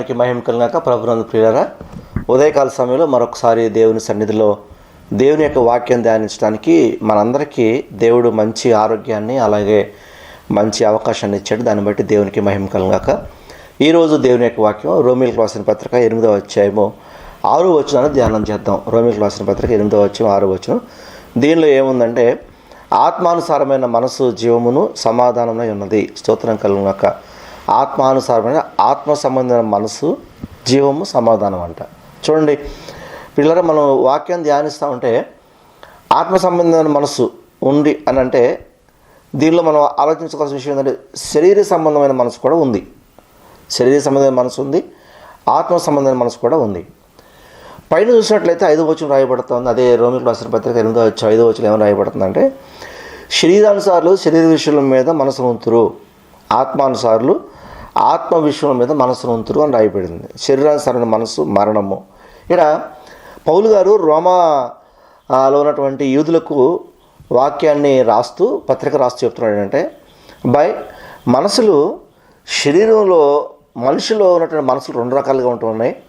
దేవునికి మహిమ కలిగాక ప్రభునందు ప్రియులరా ఉదయకాల సమయంలో మరొకసారి దేవుని సన్నిధిలో దేవుని యొక్క వాక్యం ధ్యానించడానికి మనందరికీ దేవుడు మంచి ఆరోగ్యాన్ని అలాగే మంచి అవకాశాన్ని ఇచ్చాడు. దాన్ని బట్టి దేవునికి మహిమ కలిగాక ఈరోజు దేవుని యొక్క వాక్యం రోమిల్ రాసిన పత్రిక ఎనిమిదవ అధ్యాయము ఆరు వచనాన్ని ధ్యానం చేద్దాం. రోమిల్ రాసిన పత్రిక ఎనిమిదవ వచ్చం ఆరు వచనం. దీనిలో ఏముందంటే ఆత్మానుసారమైన మనసు జీవమును సమాధానమై ఉన్నది. స్తోత్రం కలుగాక ఆత్మానుసారమైన ఆత్మ సంబంధమైన మనసు జీవము సమాధానం అంట. చూడండి పిల్లల మనం వాక్యం ధ్యానిస్తూ ఉంటే ఆత్మ సంబంధమైన మనసు ఉంది అని అంటే దీనిలో మనం ఆలోచించుకోవాల్సిన విషయం ఏంటంటే శరీర సంబంధమైన మనసు కూడా ఉంది. శరీర సంబంధమైన మనసు ఉంది ఆత్మ సంబంధమైన మనసు కూడా ఉంది. పైన చూసినట్లయితే ఐదో వచనం రాయబడుతుంది. అదే రోమిల్ రాసిన పత్రిక ఎనిమిదో వచ్చి ఐదో వచనం ఏమైనా రాయబడుతుందంటే శరీరానుసారులు శరీర విషయాల మీద మనసు ఉంతురు. ఆత్మానుసారులు ఆత్మ విషయం మీద మనసు ఉంతురు అని రాయబడింది. సరైన మనసు మరణము. ఇక్కడ పౌలు గారు రోమాలో ఉన్నటువంటి యూదులకు వాక్యాన్ని రాస్తూ పత్రిక రాస్తూ చెప్తున్నాడు ఏంటంటే బై మనసులు శరీరంలో మనిషిలో ఉన్నటువంటి మనసులు రెండు రకాలుగా ఉంటున్నాయి.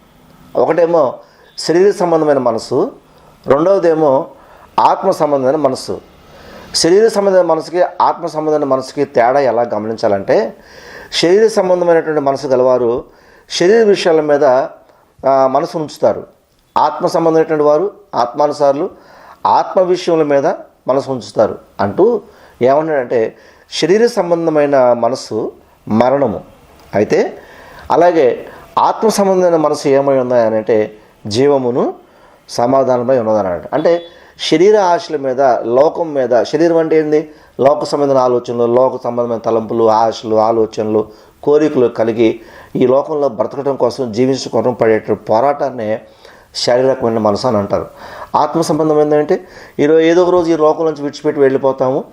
ఒకటేమో శరీర సంబంధమైన మనసు రెండవదేమో ఆత్మ సంబంధమైన మనసు శరీర సంబంధమైన మనసుకి ఆత్మ సంబంధమైన మనసుకి తేడా ఎలా గమనించాలంటే శరీర సంబంధమైనటువంటి మనసు గలవారు శరీర విషయాల మీద మనసు ఉంచుతారు. ఆత్మ సంబంధమైనటువంటి వారు ఆత్మానుసారులు ఆత్మ విషయముల మీద మనసు ఉంచుతారు. అంటూ ఏమన్నాడంటే శరీర సంబంధమైన మనసు మరణము. అయితే అలాగే ఆత్మ సంబంధమైన మనసు ఏమై ఉన్నాయనంటే అంటే జీవమును సమాధానమై ఉన్నదన్నాడు. అంటే శరీర ఆశల మీద లోకం మీద శరీరం అంటే ఏంది? లోక సంబంధమైన ఆలోచనలు లోక సంబంధమైన తలంపులు ఆశలు ఆలోచనలు కోరికలు కలిగి ఈ లోకంలో బ్రతకడం కోసం జీవించడం కోసం పడే పోరాటాన్ని శారీరకమైన మనసు అని అంటారు. ఆత్మ సంబంధం ఏంటంటే ఈరోజు ఏదో ఒక రోజు ఈ లోకం నుంచి విడిచిపెట్టి వెళ్ళిపోతాము.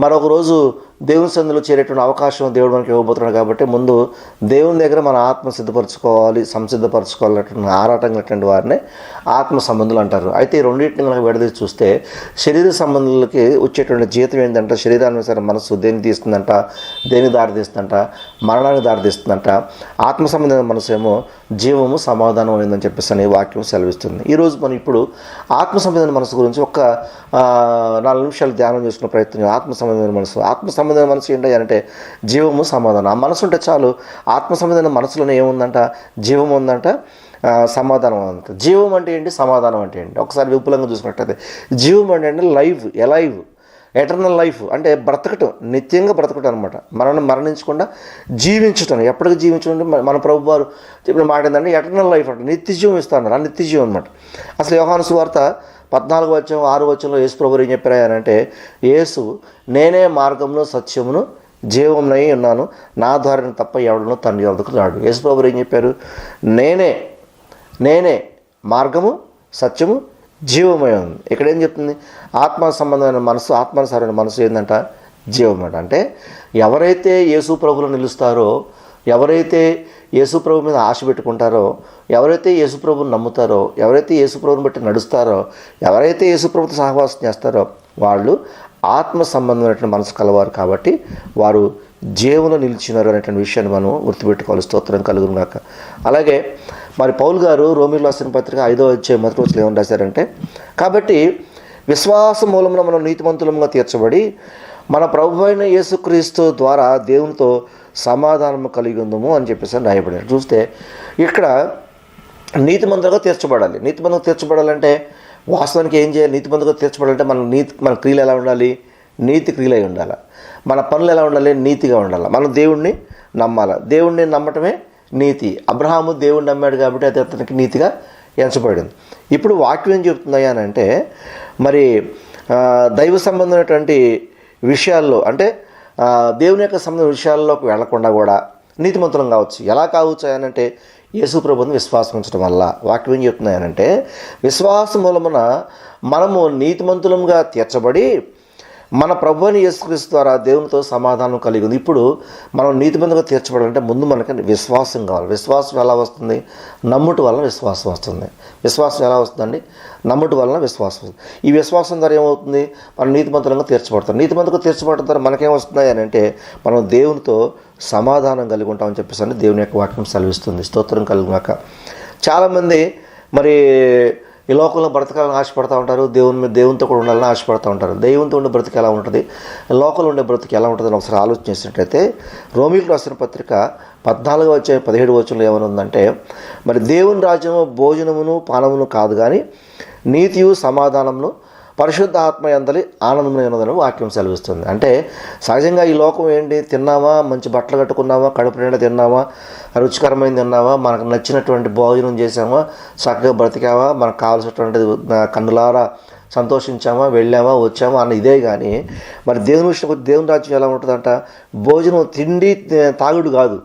మరొక రోజు దేవుని సందులో చేరేటువంటి అవకాశం దేవుడు మనకి ఇవ్వబోతున్నాడు కాబట్టి ముందు దేవుని దగ్గర మన ఆత్మ సిద్ధపరచుకోవాలి సంసిద్ధపరచుకోవాలన్నటువంటి ఆరాటం కలిగినటువంటి వారిని ఆత్మ సంబంధులు అంటారు. అయితే ఈ రెండింటిని మనకు విడదీసి చూస్తే శరీర సంబంధులకి వచ్చేటువంటి జీతం ఏంటంటే? శరీరానుసారం మనసు దేన్ని తీస్తుందంట? దేనికి దారితీస్తుందంట? మరణానికి దారితీస్తుందంట? ఆత్మ సంబంధమైన మనసు ఏమో జీవము సమాధానం అయిందని చెప్పేసి అనే వాక్యం సెలవిస్తుంది. ఈరోజు మనం ఇప్పుడు ఆత్మ సంబంధమైన మనసు గురించి ఒక నాలుగు నిమిషాలు ధ్యానం చేసుకునే ప్రయత్నం ఆత్మ సంబంధమైన మనసు ఆత్మ సంబంధమైన మనసు ఏంటంటే జీవము సమాధానం. ఆ మనసు ఉంటే చాలు ఆత్మ సంబంధమైన మనసులోనే ఏముందంట? జీవం ఉందంట సమాధానం అంత జీవం అంటే ఏంటి? సమాధానం అంటే ఏంటి? ఒకసారి విపులంగా చూసినట్టయితే జీవం అంటే అంటే లైవ్ ఎలైవ్ ఎటర్నల్ లైఫ్ అంటే బ్రతకటం నిత్యంగా బ్రతకటం అనమాట మనం మరణించకుండా జీవించటం. ఎప్పటికీ జీవించడం మన- ప్రభు వారు చెప్పిన మాట ఏంటంటే ఎటర్నల్ లైఫ్ అంటే. నిత్య జీవం ఇస్తున్నారు ఆ నిత్య జీవం అనమాట అసలు యోహాను సువార్త పద్నాలుగు వచ్చం ఆరు వచ్చంలో యేసు ప్రభు ఏం చెప్పారంటే యేసు నేనే మార్గంలో సత్యమును జీవమునై ఉన్నాను. నా ద్వారా తప్ప ఎవడనో తండ్రి వద్దకు రాడు. యేసు ప్రభు ఏం చెప్పారు? నేనే నేనే మార్గము సత్యము జీవమై ఉంది ఇక్కడ ఏం చెప్తుంది? ఆత్మ సంబంధమైన మనసు ఆత్మానుసారమైన మనసు ఏంటంట జీవం అంటే ఎవరైతే యేసు ప్రభులు నిలుస్తారో ఎవరైతే యేసుప్రభు మీద ఆశ పెట్టుకుంటారో ఎవరైతే యేసుప్రభుని నమ్ముతారో ఎవరైతే యేసుప్రభుని బట్టి నడుస్తారో ఎవరైతే యేసుప్రభుతో సహవాసం చేస్తారో వాళ్ళు ఆత్మ సంబంధమైనటువంటి మనసు కలవారు కాబట్టి వారు జీవంలో నిలిచినారు అనేటువంటి విషయాన్ని మనం గుర్తుపెట్టుకోవాలి. స్తోత్రం కలుగునుగాక అలాగే మరి పౌల్ గారు రోమిల్ రాసిన పత్రిక ఐదో వచ్చే మొదటి రోజులు ఏమని రాశారంటే కాబట్టి విశ్వాస మూలంలో మనం నీతిమంతులంగా తీర్చబడి మన ప్రభు అయిన యేసుక్రీస్తు ద్వారా దేవునితో సమాధానం కలిగి ఉందము అని చెప్పేసి అని రాయబడింది. చూస్తే ఇక్కడ నీతిమంతులుగా తీర్చబడాలి. నీతిమంతులుగా తీర్చబడాలంటే వాస్తవానికి ఏం చేయాలి? నీతిమంతులుగా తీర్చబడాలంటే మన నీతి మన క్రియలు ఎలా ఉండాలి? నీతి క్రియలై ఉండాలి. మన పనులు ఎలా ఉండాలి? నీతిగా ఉండాలి. మనం దేవుణ్ణి నమ్మాలి. దేవుణ్ణి నమ్మటమే నీతి. అబ్రహాము దేవుణ్ణి నమ్మాడు కాబట్టి అది అతనికి నీతిగా ఎంచబడింది. ఇప్పుడు వాక్యం ఏం చెప్తున్నాయి అని అంటే మరి దైవ సంబంధమైనటువంటి విషయాల్లో అంటే దేవుని యొక్క సంబంధ విషయాల్లోకి వెళ్ళకుండా కూడా నీతిమంతులం కావచ్చు. ఎలా కావచ్చు అని అంటే యేసు ప్రభుని విశ్వాసం ఉంచడం వల్ల. వాక్యం ఏం చెప్తున్నాయనంటే విశ్వాసం మూలమున మనము నీతిమంతులంగా తీర్చబడి మన ప్రభు అని యేసుక్రీస్తు ద్వారా దేవునితో సమాధానం కలిగి ఉంది. ఇప్పుడు మనం నీతిమంతుగా తీర్చబడాలంటే ముందు మనకి విశ్వాసం కావాలి. విశ్వాసం ఎలా వస్తుంది? నమ్ముట వలన విశ్వాసం వస్తుంది. విశ్వాసం ఎలా వస్తుందండి? నమ్ముట వలన విశ్వాసం వస్తుంది. ఈ విశ్వాసం ద్వారా ఏమవుతుంది? మనం నీతిమంతులంగా తీర్చబడతాం. నీతిమంతుగా తీర్చబడటం ద్వారా మనకేం వస్తున్నాయి అని అంటే మనం దేవునితో సమాధానం కలిగి ఉంటామని చెప్పేసి దేవుని యొక్క వాక్యం సెలవిస్తుంది. స్తోత్రం కలిగినాక చాలామంది మరి ఈ లోకంలో బ్రతకాలని ఆశపడతా ఉంటారు దేవుని మీద దేవునితో కూడా ఉండాలని ఆశపడతా ఉంటారు. దేవునితో ఉండే బ్రతికి ఎలా ఉంటుంది? లోకంలో ఉండే బ్రతికి ఎలా ఉంటుంది అని ఒకసారి ఆలోచించినట్లయితే చేసినట్లయితే రోమిలకు రాసిన పత్రిక పద్నాలుగు వచ్చే పదిహేడు వచ్చంలో ఏమైనా ఉందంటే మరి దేవుని రాజ్యము భోజనమును పానమును కాదు కానీ నీతియు సమాధానమును పరిశుద్ధ ఆత్మ ఎందలి ఆనందమైనదని వాక్యం సెలవిస్తుంది. అంటే సహజంగా ఈ లోకం ఏంటి? తిన్నామా మంచి బట్టలు కట్టుకున్నామా కడుపు నిండా తిన్నామా రుచికరమైన తిన్నామా మనకు నచ్చినటువంటి భోజనం చేసామా చక్కగా బ్రతికామా మనకు కావాల్సినటువంటి కన్నులారా సంతోషించామా వెళ్ళామా వచ్చామా అన్న ఇదే కానీ మరి దేవుని విషయం దేవుని రాజ్యం ఎలా ఉంటుందంట? భోజనం తిండి తాగుడు కాదు.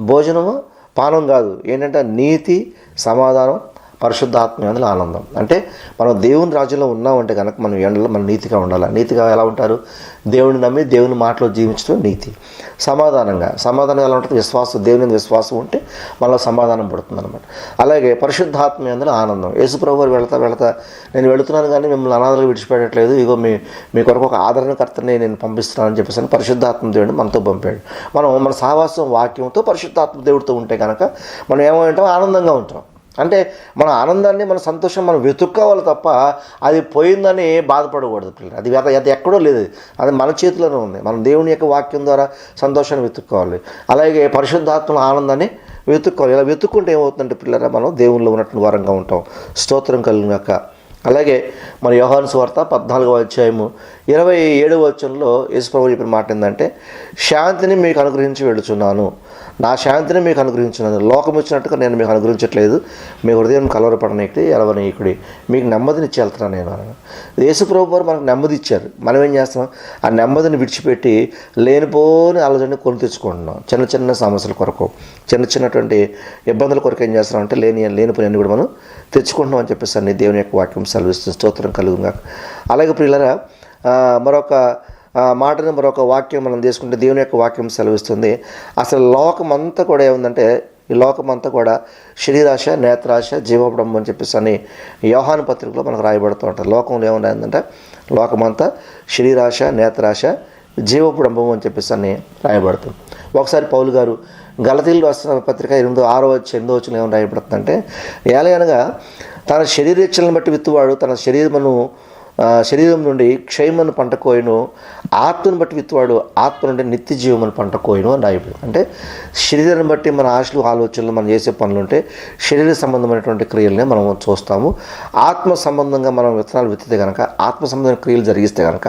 భోజనము పానం కాదు. ఏంటంటే నీతి సమాధానం పరిశుద్ధాత్మ అందులో ఆనందం. అంటే మనం దేవుని రాజ్యంలో ఉన్నామంటే కనుక మనం ఎండలో మనం నీతిగా ఉండాలి? నీతిగా ఎలా ఉంటారు? దేవుని నమ్మి దేవుని మాటలో జీవించడం నీతి. సమాధానంగా సమాధానం ఎలా ఉంటుంది? విశ్వాసం దేవుని విశ్వాసం ఉంటే మనలో సమాధానం పడుతుంది అనమాట అలాగే పరిశుద్ధాత్మ అందులో ఆనందం. యేసుప్రభు గారు వెళతా వెళతా నేను వెళుతున్నాను కానీ మిమ్మల్ని అనాథలు విడిచిపెట్టట్లేదు. ఇగో మీ మీ కొరకు ఒక ఆదరణకర్తని నేను పంపిస్తున్నానని చెప్పేసి అని పరిశుద్ధాత్మ దేవుడిని మనతో పంపాడు. మనం మన సహవాసం వాక్యంతో పరిశుద్ధాత్మ దేవుడితో ఉంటే కనుక మనం ఏమంటాం ఆనందంగా ఉంటాం. అంటే మన ఆనందాన్ని మన సంతోషం మనం వెతుక్కోవాలి తప్ప అది పోయిందని బాధపడకూడదు పిల్లలు. అది అది ఎక్కడో లేదు. అది మన చేతిలోనే ఉంది. మనం దేవుని యొక్క వాక్యం ద్వారా సంతోషాన్ని వెతుక్కోవాలి. అలాగే పరిశుద్ధాత్మల ఆనందాన్ని వెతుక్కోవాలి. ఇలా వెతుక్కుంటే ఏమవుతుందంటే పిల్లరా మనం దేవునిలో ఉన్నట్టు వారంగా ఉంటాం. స్తోత్రం కలిగినాక అలాగే మన యోహాను వార్త పద్నాలుగవ అధ్యాయము ఇరవై ఏడవ వచనంలో యేసుప్రభు చెప్పిన మాట ఏంటంటే శాంతిని మీకు అనుగ్రహించి వెళుచున్నాను నా శాంతిని మీకు అనుగ్రహించున్నాను లోకం వచ్చినట్టుగా నేను మీకు అనుగ్రహించట్లేదు. మీ హృదయం కలవరపడనీకి ఎలవనీకుడి మీకు నెమ్మదినిచ్చి వెళ్తున్నాను నేను అన్నాను యేసుప్రభు వారు మనకు నెమ్మది ఇచ్చారు. మనం ఏం చేస్తున్నాం? ఆ నెమ్మదిని విడిచిపెట్టి లేనిపోని ఆలోచన కొని తెచ్చుకుంటున్నాం. చిన్న చిన్న సమస్యల కొరకు చిన్న చిన్నటువంటి ఇబ్బందుల కొరకు ఏం చేస్తున్నాం అంటే లేని లేనిపోయి అన్ని కూడా మనం తెచ్చుకుంటున్నాం అని చెప్పేసి అన్ని దేవుని యొక్క వాక్యం సెలవిస్తుంది. స్తోత్రం కలుగుగా అలాగే ప్రియులరా మరొక మాటను మరొక వాక్యం మనం తీసుకుంటే దేవుని యొక్క వాక్యం సెలవిస్తుంది. అసలు లోకం అంతా కూడా ఏముందంటే ఈ లోకం అంతా కూడా శరీరాశ నేత్రాశ జీవపడం అని చెప్పేసి అని యోహాను పత్రికలో మనకు రాయబడుతూ ఉంటుంది. లోకంలో ఏముందంటే లోకమంతా శరీరాశ నేత్రాశ జీవబ్రహ్మం అని చెప్పేసి అని రాయబడుతుంది. ఒకసారి పౌలు గారు గలతీలు వస్తున్న పత్రిక ఎనిమిదో ఆరో వచ్చి ఎనిమిదో వచ్చిన ఏమైనా రాయబడుతుందంటే ఏలయనగా తన శరీరేచ్ఛలను బట్టి విత్తువాడు తన శరీరమును శరీరం నుండి క్షయమను పంట కోయను ఆత్మను బట్టి విత్తువాడు ఆత్మ నుండి నిత్య జీవమని పంట కోయను అని రాయబడి అంటే శరీరాన్ని బట్టి మన ఆశలు ఆలోచనలు మనం చేసే పనులు ఉంటే శరీర సంబంధమైనటువంటి క్రియలనే మనం చూస్తాము. ఆత్మ సంబంధంగా మనం విత్తనాలు విత్తితే కనుక ఆత్మ సంబంధమైన క్రియలు జరిగిస్తే కనుక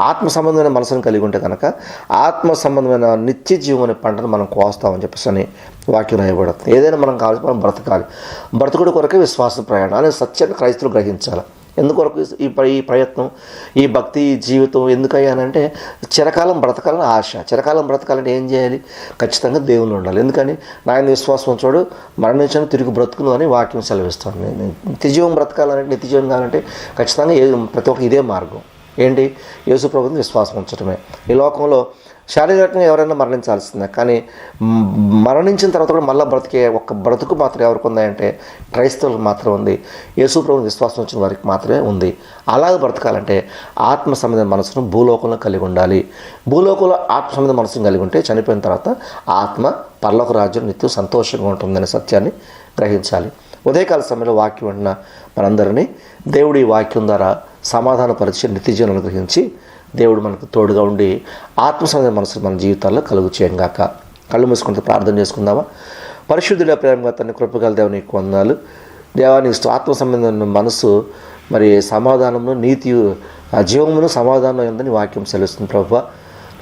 ఆత్మ సంబంధమైన మనసును కలిగి ఉంటే కనుక ఆత్మ సంబంధమైన నిత్య జీవం అనే పంటను మనం కోస్తామని చెప్పేసి అని వాక్యం రాయబడుతుంది ఏదైనా మనం కావాల్సి మనం బ్రతకాలి. బ్రతుకుడు కొరకే విశ్వాస ప్రయాణం అనే సత్యాన్ని క్రైస్తులు గ్రహించాలి. ఎందుకొరకు ఈ ఈ ప్రయత్నం ఈ భక్తి జీవితం ఎందుకయ్యానంటే చిరకాలం బ్రతకాలని ఆశ. చిరకాలం బ్రతకాలంటే ఏం చేయాలి? ఖచ్చితంగా దేవుని ఉండాలి. ఎందుకని? నాయన విశ్వాసం చూడు మరణించాను తిరిగి బ్రతుకును అని వాక్యం సెలవిస్తాను నేను నిత్యజీవం బ్రతకాలంటే నిత్యజీవం కావాలంటే ఖచ్చితంగా ఏ ప్రతి ఒక్క ఇదే మార్గం. ఏంటి? యేసుప్రభుని విశ్వాసం ఉంచడమే ఈ లోకంలో శారీరకంగా ఎవరైనా మరణించాల్సిందే. కానీ మరణించిన తర్వాత కూడా మళ్ళీ బ్రతికే ఒక్క బ్రతుకు మాత్రం ఎవరికి ఉందంటే క్రైస్తవులకు మాత్రం ఉంది. యేసుప్రభుని విశ్వాసం వచ్చిన వారికి మాత్రమే ఉంది. అలాగే బ్రతకాలంటే ఆత్మ సంబంధ మనసును భూలోకంలో కలిగి ఉండాలి. భూలోకంలో ఆత్మ సంబంధ మనసును కలిగి ఉంటే చనిపోయిన తర్వాత ఆత్మ పర్లోక రాజ్యం నిత్యం సంతోషంగా ఉంటుందనే సత్యాన్ని గ్రహించాలి. ఉదయకాల సమయంలో వాక్యం ఉన్న మనందరినీ దేవుడి వాక్యం ద్వారా సమాధానపరిచి నిత్యజీవనం అనుగ్రహించి దేవుడు మనకు తోడుగా ఉండి ఆత్మ మనసు మన జీవితాల్లో కలుగు చేయంగాక. కళ్ళు మూసుకుంటూ ప్రార్థన చేసుకుందామా? పరిశుద్ధుల ప్రేమగా తన కృపగల దేవుని నీకు వందనాలు. దేవాని ఆత్మ సంబంధం మనసు మరి సమాధానమును నీతి ఆ జీవమును సమాధానం ఉందని వాక్యం సెలవుస్తుంది ప్రభు.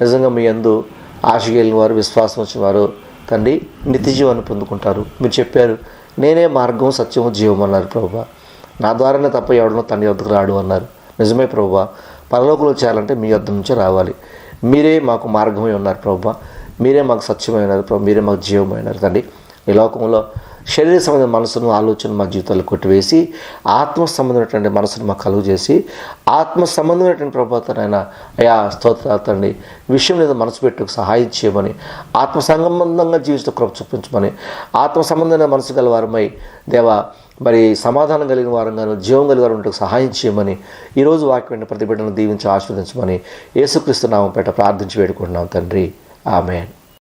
నిజంగా మీ అందు ఆశగలిగిన వారు విశ్వాసం వచ్చిన వారు తండ్రి నిత్య జీవాన్ని పొందుకుంటారు. మీరు చెప్పారు నేనే మార్గం సత్యము జీవం అన్నారు ప్రభు. నా ద్వారానే తప్ప ఎవడనో తండ్రి వద్దకు రాడు అన్నారు. నిజమే ప్రభు పరలోకంలో చేయాలంటే మీ వద్ద నుంచే రావాలి. మీరే మాకు మార్గమై ఉన్నారు ప్రభు మీరే మాకు సత్యమైనారు ప్రభు మీరే మాకు జీవమైనారు తండ్రి ఈ లోకంలో శరీర సంబంధమైన మనసును ఆలోచన మా జీవితాలు కొట్టివేసి ఆత్మ సంబంధమైనటువంటి మనసును మాకు కలుగు చేసి ఆత్మ సంబంధమైనటువంటి ప్రభాతనైనా అయా స్తోత్రాతండి విషయం మీద మనసు పెట్టుకు సహాయం చేయమని ఆత్మ సంబంధంగా జీవిత కృప చూపించమని ఆత్మ సంబంధమైన మనసు గల వారమై దేవా మరి సమాధానం కలిగిన వారంగాను జీవం కలిగిన వారు సహాయం చేయమని ఈరోజు వాక్యమైన ప్రతి దీవించి ఆస్వాదించమని యేసుక్రీస్తు నామం పేట ప్రార్థించి వేడుకుంటున్నాం తండ్రి. ఆమెన్.